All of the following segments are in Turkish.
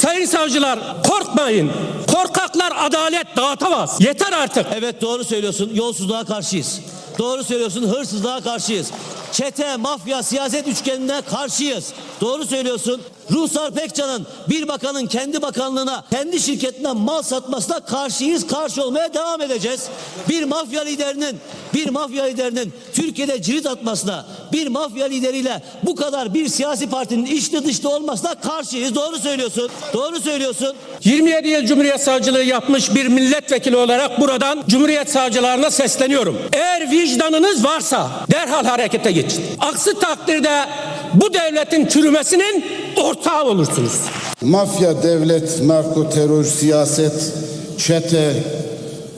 Sayın savcılar korkmayın. Korkaklar adalet dağıtamaz. Yeter artık. Evet doğru söylüyorsun. Yolsuzluğa karşıyız. Doğru söylüyorsun. Hırsızlığa karşıyız. Çete, mafya, siyaset üçgenine karşıyız. Doğru söylüyorsun. Ruhsar Pekcan'ın bir bakanın kendi bakanlığına, kendi şirketinden mal satmasına karşıyız. Karşı olmaya devam edeceğiz. Bir mafya liderinin, bir mafya liderinin Türkiye'de cirit atmasına, bir mafya lideriyle bu kadar bir siyasi partinin içli dışlı olmasına karşıyız. Doğru söylüyorsun. Doğru söylüyorsun. 27 yıl Cumhuriyet Savcılığı yapmış bir milletvekili olarak buradan Cumhuriyet Savcılarına sesleniyorum. Eğer vicdanınız varsa derhal harekete geçin. Aksi takdirde bu devletin çürümesinin ortağı olursunuz. mafya, devlet, narko, terör, siyaset, çete,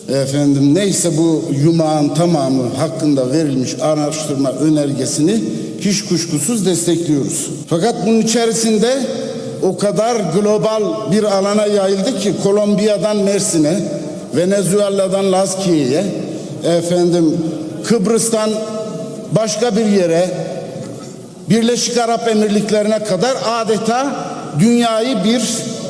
efendim neyse bu yumağın tamamı hakkında verilmiş araştırma önergesini hiç kuşkusuz destekliyoruz. Fakat bunun içerisinde o kadar global bir alana yayıldı ki Kolombiya'dan Mersin'e, Venezuela'dan Laskiye'ye, efendim Kıbrıs'tan başka bir yere, Birleşik Arap Emirlikleri'ne kadar adeta dünyayı bir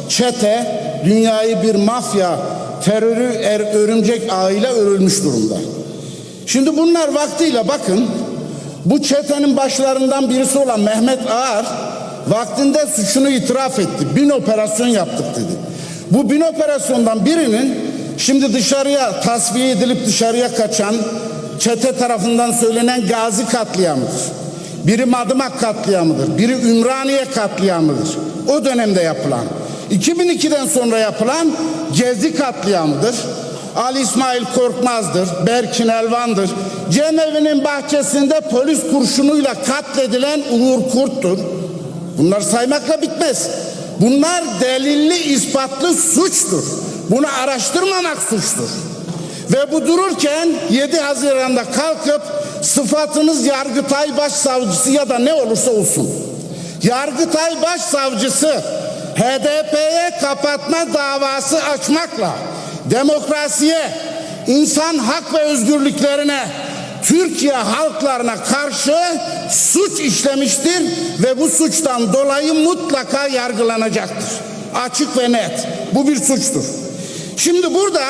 çete, dünyayı bir mafya terörü er, örümcek ağıyla örülmüş durumda. Şimdi bunlar vaktiyle bakın bu çetenin başlarından birisi olan Mehmet Ağar vaktinde suçunu itiraf etti. Bin operasyon yaptık dedi. Bu bin operasyondan birinin şimdi dışarıya tasfiye edilip dışarıya kaçan çete tarafından söylenen Gazi katliamıdır. Biri Madımak katliamıdır. Biri Ümraniye katliamıdır. O dönemde yapılan. 2002'den sonra yapılan Gezi katliamıdır. Ali İsmail Korkmaz'dır. Berkin Elvan'dır. Cemevi'nin bahçesinde polis kurşunuyla katledilen Uğur Kurt'tur. Bunlar saymakla bitmez. Bunlar delilli ispatlı suçtur. Bunu araştırmamak suçtur. Ve bu dururken 7 Haziran'da kalkıp sıfatınız Yargıtay Başsavcısı ya da ne olursa olsun. Yargıtay Başsavcısı HDP'ye kapatma davası açmakla demokrasiye, insan hak ve özgürlüklerine, Türkiye halklarına karşı suç işlemiştir ve bu suçtan dolayı mutlaka yargılanacaktır. Açık ve net. Bu bir suçtur. Şimdi burada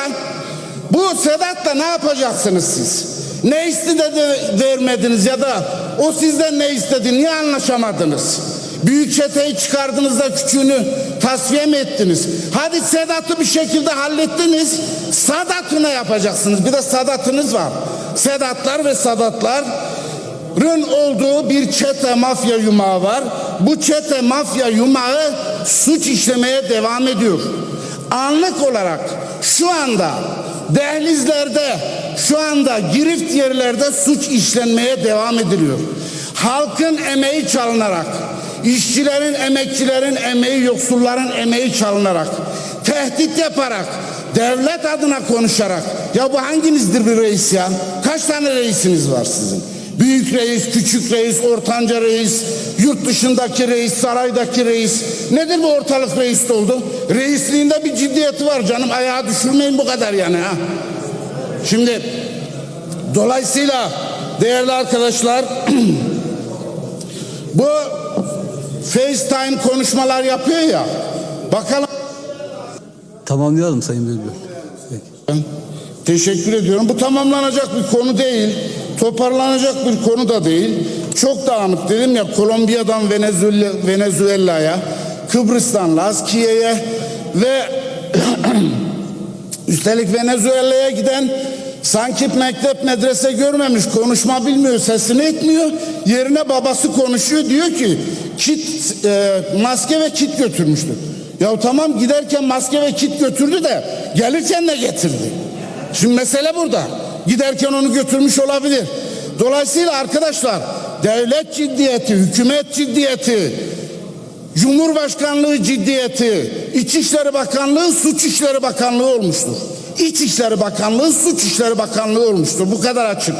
bu Sedat'la ne yapacaksınız siz? Ne istedi de vermediniz ya da o sizden ne istedi? Niye anlaşamadınız? Büyük çeteyi çıkardınız da küçüğünü tasfiye mi ettiniz? Hadi Sedat'ı bir şekilde hallettiniz. Sadat'ı ne yapacaksınız? Bir de Sadat'ınız var. Sedatlar ve Sadatların olduğu bir çete mafya yumağı var. Bu çete mafya yumağı suç işlemeye devam ediyor. Anlık olarak şu anda dehlizlerde şu anda girift yerlerde suç işlenmeye devam ediliyor. Halkın emeği çalınarak, işçilerin, emekçilerin emeği, yoksulların emeği çalınarak, tehdit yaparak, devlet adına konuşarak, ya bu hanginizdir bir reis ya? Kaç tane reisiniz var sizin? Büyük reis, küçük reis, ortanca reis, yurt dışındaki reis, saraydaki reis. Nedir bu ortalık reis oldu? Reisliğinde bir ciddiyeti var canım. Ayağa düşürmeyin bu kadar yani ha. Şimdi dolayısıyla değerli arkadaşlar bu FaceTime konuşmalar yapıyor ya. Bakalım Tamamlayalım Sayın Bülbül. Peki. Teşekkür ediyorum. Bu tamamlanacak bir konu değil. Toparlanacak bir konu da değil. Çok dağınık dedim ya Kolombiya'dan Venezuela, Venezuela'ya, Kıbrıs'tan Laskiye'ye ve üstelik Venezuela'ya giden sanki mektep medrese görmemiş konuşma bilmiyor sesini etmiyor yerine babası konuşuyor diyor ki kit e, maske ve kit götürmüştü. Ya tamam giderken maske ve kit götürdü de gelirken ne getirdi? Şimdi mesele burada. Giderken onu götürmüş olabilir. Dolayısıyla arkadaşlar devlet ciddiyeti, hükümet ciddiyeti, Cumhurbaşkanlığı ciddiyeti, İçişleri Bakanlığı Suç İşleri Bakanlığı olmuştur. İçişleri Bakanlığı Suç İşleri Bakanlığı olmuştur. Bu kadar açık.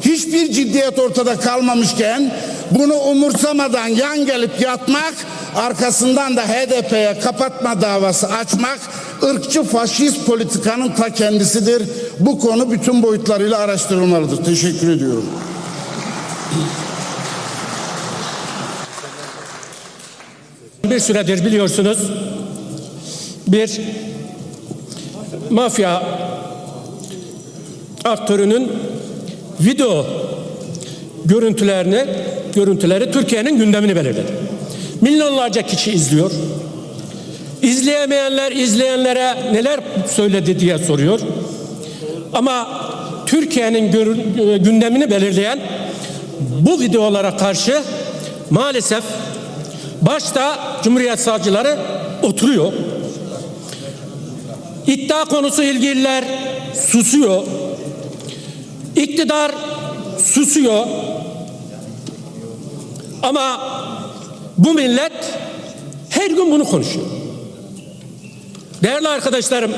Hiçbir ciddiyet ortada kalmamışken bunu umursamadan yan gelip yatmak, arkasından da HDP'ye kapatma davası açmak ırkçı faşist politikanın ta kendisidir. Bu konu bütün boyutlarıyla araştırılmalıdır. Teşekkür ediyorum. Bir süredir biliyorsunuz bir mafya aktörünün video görüntülerini görüntüleri Türkiye'nin gündemini belirledi. Milyonlarca kişi izliyor. İzleyemeyenler izleyenlere neler söyledi diye soruyor. Ama Türkiye'nin gündemini belirleyen bu videolara karşı maalesef başta Cumhuriyet savcıları oturuyor. İddia konusu ilgililer susuyor. İktidar susuyor. Ama bu millet her gün bunu konuşuyor. Değerli arkadaşlarım,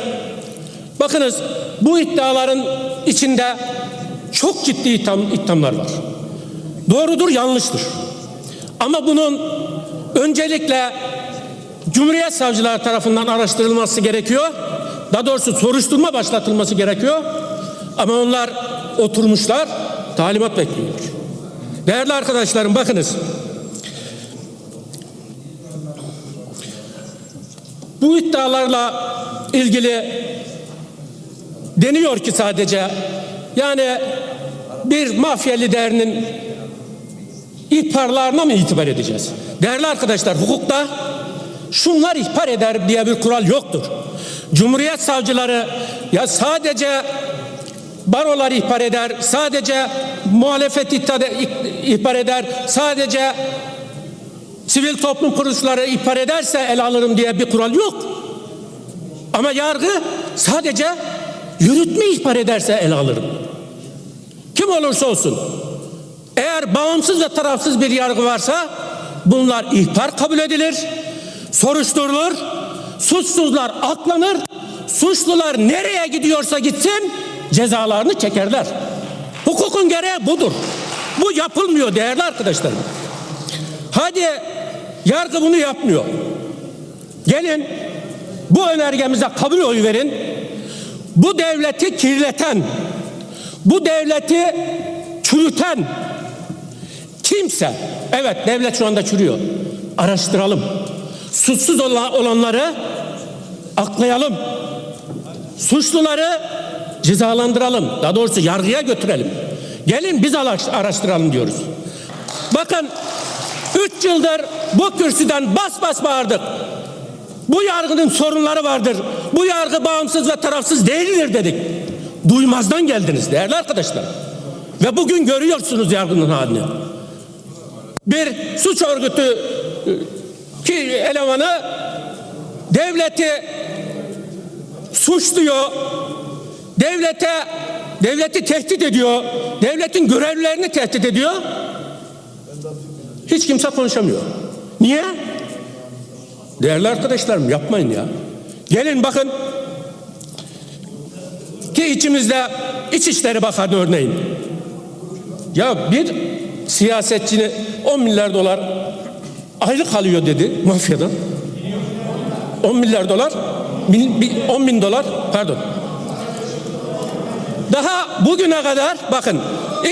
bakınız bu iddiaların içinde çok ciddi itham, ithamlar var. Doğrudur, yanlıştır. Ama bunun öncelikle Cumhuriyet Savcıları tarafından araştırılması gerekiyor. Daha doğrusu soruşturma başlatılması gerekiyor. Ama onlar oturmuşlar, talimat bekliyorlar. Değerli arkadaşlarım bakınız. Bu iddialarla ilgili deniyor ki sadece yani bir mafya liderinin ihbarlarına mı itibar edeceğiz? Değerli arkadaşlar hukukta şunlar ihbar eder diye bir kural yoktur. Cumhuriyet savcıları ya sadece barolar ihbar eder, sadece muhalefet ihbar eder, sadece sivil toplum kuruluşları ihbar ederse el alırım diye bir kural yok. Ama yargı sadece yürütme ihbar ederse el alırım. Kim olursa olsun. Eğer bağımsız ve tarafsız bir yargı varsa bunlar ihbar kabul edilir, soruşturulur, suçsuzlar aklanır, suçlular nereye gidiyorsa gitsin cezalarını çekerler. Hukukun gereği budur. Bu yapılmıyor değerli arkadaşlarım. Hadi yargı bunu yapmıyor. Gelin bu önergemize kabul oyu verin. Bu devleti kirleten, bu devleti çürüten kimse, evet devlet şu anda çürüyor. Araştıralım. Suçsuz ola- olanları aklayalım. Suçluları cezalandıralım. Daha doğrusu yargıya götürelim. Gelin biz araş- araştıralım diyoruz. Bakın 3 yıldır bu kürsüden bas bas bağırdık. Bu yargının sorunları vardır. Bu yargı bağımsız ve tarafsız değildir dedik. Duymazdan geldiniz değerli arkadaşlar. Ve bugün görüyorsunuz yargının halini. Bir suç örgütü e, ki elemanı devleti suçluyor. Devlete devleti tehdit ediyor. Devletin görevlilerini tehdit ediyor. Hiç kimse konuşamıyor. Niye? Değerli arkadaşlarım yapmayın ya. Gelin bakın. Ki içimizde İçişleri Bakanı örneğin. Ya bir siyasetçini 10 milyar dolar aylık alıyor dedi mafyadan. 10 milyar dolar, bin- bin- 10 bin dolar pardon. Daha bugüne kadar bakın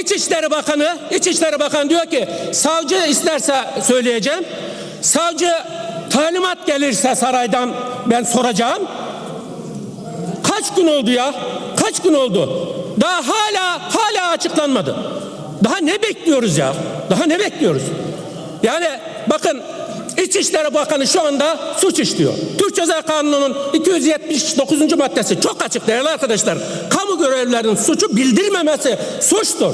İçişleri Bakanı İçişleri Bakanı diyor ki savcı isterse söyleyeceğim. Savcı talimat gelirse saraydan ben soracağım. Kaç gün oldu ya? Kaç gün oldu? Daha hala hala açıklanmadı. Daha ne bekliyoruz ya? Daha ne bekliyoruz? Yani bakın İçişleri Bakanı şu anda suç işliyor. Türk Ceza Kanunu'nun 279. maddesi çok açık değerli arkadaşlar. Kamu görevlilerinin suçu bildirmemesi suçtur.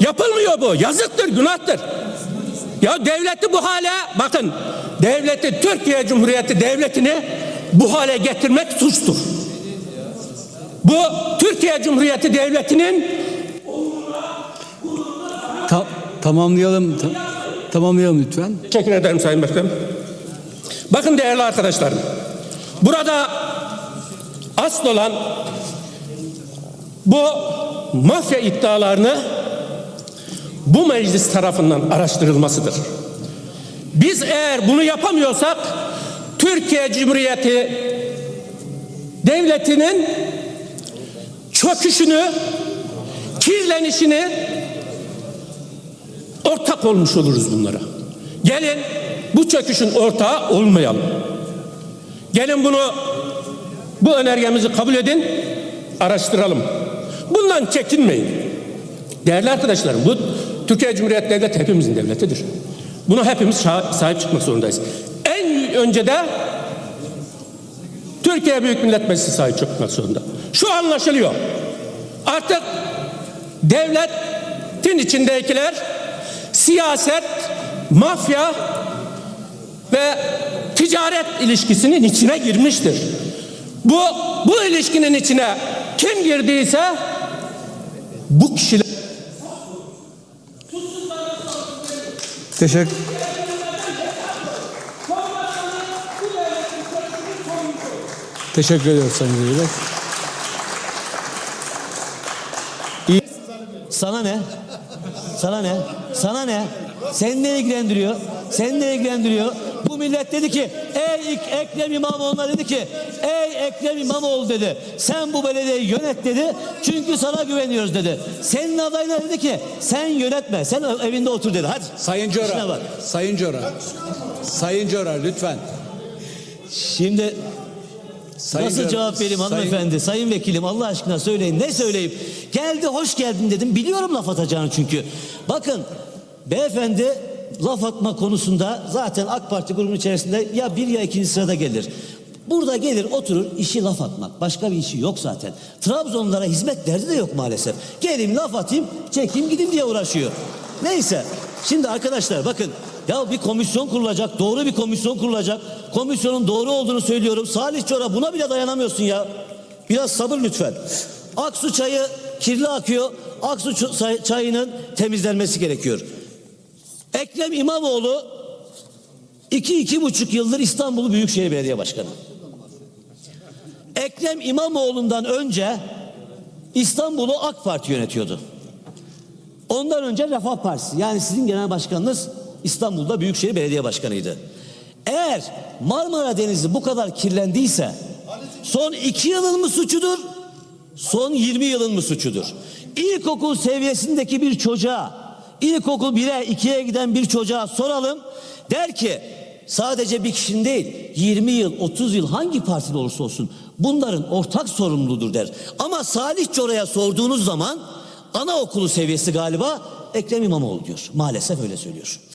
Yapılmıyor bu. Yazıktır, günahtır. Ya devleti bu hale bakın devleti Türkiye Cumhuriyeti devletini bu hale getirmek suçtur. Bu Türkiye Cumhuriyeti devletinin Ta- tamamlayalım. ta- tamamlayalım lütfen. Teşekkür ederim Sayın Başkanım. Bakın değerli arkadaşlarım. Burada asıl olan bu mafya iddialarını bu meclis tarafından araştırılmasıdır. Biz eğer bunu yapamıyorsak Türkiye Cumhuriyeti devletinin çöküşünü, kirlenişini ortak olmuş oluruz bunlara. Gelin bu çöküşün ortağı olmayalım. Gelin bunu bu önergemizi kabul edin, araştıralım. Bundan çekinmeyin. Değerli arkadaşlarım bu Türkiye Cumhuriyeti Devleti hepimizin devletidir. Buna hepimiz sahip çıkmak zorundayız. En önce de Türkiye Büyük Millet Meclisi sahip çıkmak zorunda. Şu anlaşılıyor. Artık devletin içindekiler siyaset, mafya ve ticaret ilişkisinin içine girmiştir. Bu bu ilişkinin içine kim girdiyse bu kişiler Teşekkür Teşekkür ediyoruz Sayın Bey. Sana ne? Sana ne? Sana ne? Seni ne ilgilendiriyor? Seni ne ilgilendiriyor? Bu millet dedi ki ey Ekrem İmamoğlu'na dedi ki ey Ekrem İmamoğlu dedi sen bu belediyeyi yönet dedi çünkü sana güveniyoruz dedi. Senin adayına dedi ki sen yönetme sen ev- evinde otur dedi hadi. Sayın Cora. Sayın Cora. Sayın Cora lütfen. Şimdi Sayın Nasıl cevap vereyim Sayın- hanımefendi? Sayın vekilim Allah aşkına söyleyin. Ne söyleyeyim? Geldi hoş geldin dedim. Biliyorum laf atacağını çünkü. Bakın beyefendi laf atma konusunda zaten AK Parti grubunun içerisinde ya bir ya ikinci sırada gelir. Burada gelir oturur işi laf atmak. Başka bir işi yok zaten. Trabzonlara hizmet derdi de yok maalesef. Geleyim laf atayım çekeyim gideyim diye uğraşıyor. Neyse şimdi arkadaşlar bakın ya bir komisyon kurulacak, doğru bir komisyon kurulacak. Komisyonun doğru olduğunu söylüyorum. Salih Çora buna bile dayanamıyorsun ya. Biraz sabır lütfen. Aksu çayı kirli akıyor. Aksu çayının temizlenmesi gerekiyor. Ekrem İmamoğlu iki, iki buçuk yıldır İstanbul Büyükşehir Belediye Başkanı. Ekrem İmamoğlu'ndan önce İstanbul'u AK Parti yönetiyordu. Ondan önce Refah Partisi yani sizin genel başkanınız İstanbul'da Büyükşehir Belediye Başkanı'ydı. Eğer Marmara Denizi bu kadar kirlendiyse son iki yılın mı suçudur? Son 20 yılın mı suçudur? İlkokul seviyesindeki bir çocuğa, ilkokul 1'e 2'ye giden bir çocuğa soralım. Der ki sadece bir kişinin değil 20 yıl 30 yıl hangi partide olursa olsun bunların ortak sorumludur der. Ama Salih Çora'ya sorduğunuz zaman anaokulu seviyesi galiba Ekrem İmamoğlu diyor. Maalesef öyle söylüyor.